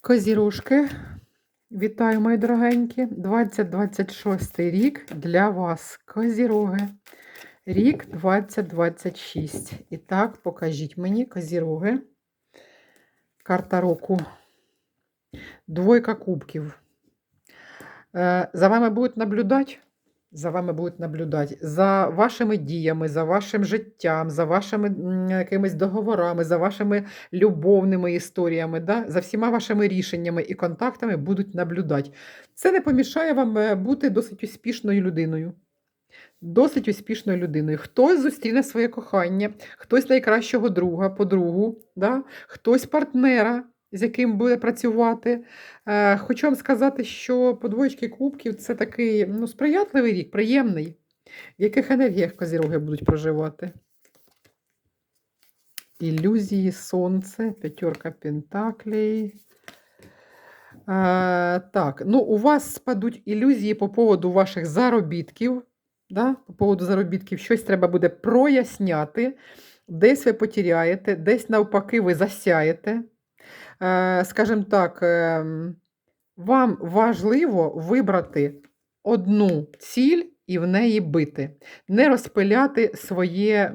Козірушки, вітаю, мої дорогенькі. 2026 рік для вас. Козіроги. Рік 2026. І так, покажіть мені козіроги. Карта року. Двойка кубків. Е, За вами будуть наблюдати. За вами будуть наблюдати за вашими діями, за вашим життям, за вашими якимись договорами, за вашими любовними історіями, да? за всіма вашими рішеннями і контактами будуть наблюдати. Це не помішає вам е, бути досить успішною людиною. Досить успішною людиною. Хтось зустріне своє кохання, хтось найкращого друга, подругу, да? хтось партнера, з яким буде працювати. Е, Хочу вам сказати, що подвоєчки кубків це такий ну, сприятливий рік, приємний. В яких енергіях козіроги будуть проживати? Ілюзії, сонце, п'ятерка пентаклей. Е, так, ну у вас спадуть ілюзії по поводу ваших заробітків. Да? По поводу заробітків щось треба буде проясняти. Десь ви потеряєте, десь навпаки ви засяєте. Е, скажімо так, ем, вам важливо вибрати одну ціль і в неї бити, не розпиляти своє,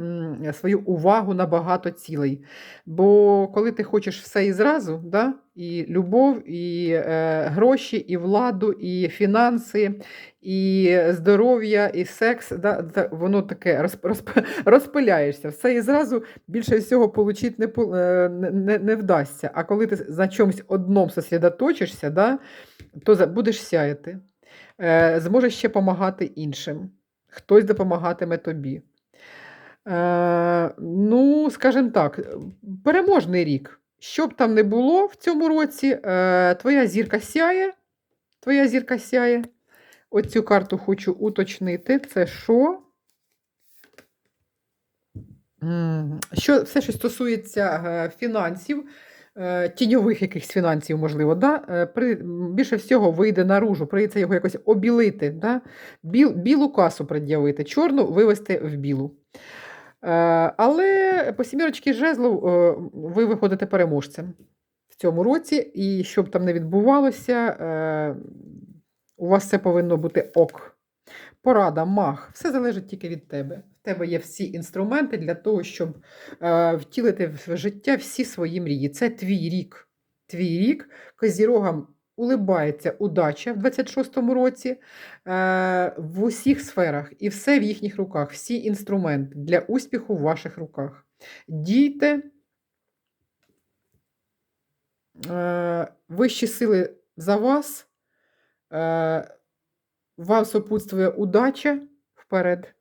свою увагу на багато цілей. Бо коли ти хочеш все і зразу, да? і любов, і е, гроші, і владу, і фінанси, і здоров'я, і секс, да? воно таке розп, розп, розпиляєшся. Все і зразу більше всього получити не, е, не, не, не вдасться. А коли ти на чомусь одному сосредоточишся, да? то будеш сяяти. Е, зможеш ще допомагати іншим. Хтось допомагатиме тобі. Е, ну, скажімо так, переможний рік. Що б там не було в цьому році, е, твоя зірка сяє. Твоя зірка сяє. Оцю карту хочу уточнити. Це що? Що все, що стосується фінансів, тіньових якихось фінансів, можливо, да? е, при, більше всього вийде наружу, прийдеться його якось обілити, да? Біл, білу касу пред'явити, чорну вивести в білу. Е, Але по сімірочці жезлов е, ви виходите переможцем в цьому році, і що б там не відбувалося, е, у вас все повинно бути ок. Порада, мах, все залежить тільки від тебе. В тебе є всі інструменти для того, щоб е, втілити в життя всі свої мрії. Це твій рік. Твій рік козірогам улибається удача в 26-му році е, в усіх сферах, і все в їхніх руках, всі інструменти для успіху в ваших руках. Дійте, е, вищі сили за вас, вам сопутствує удача вперед.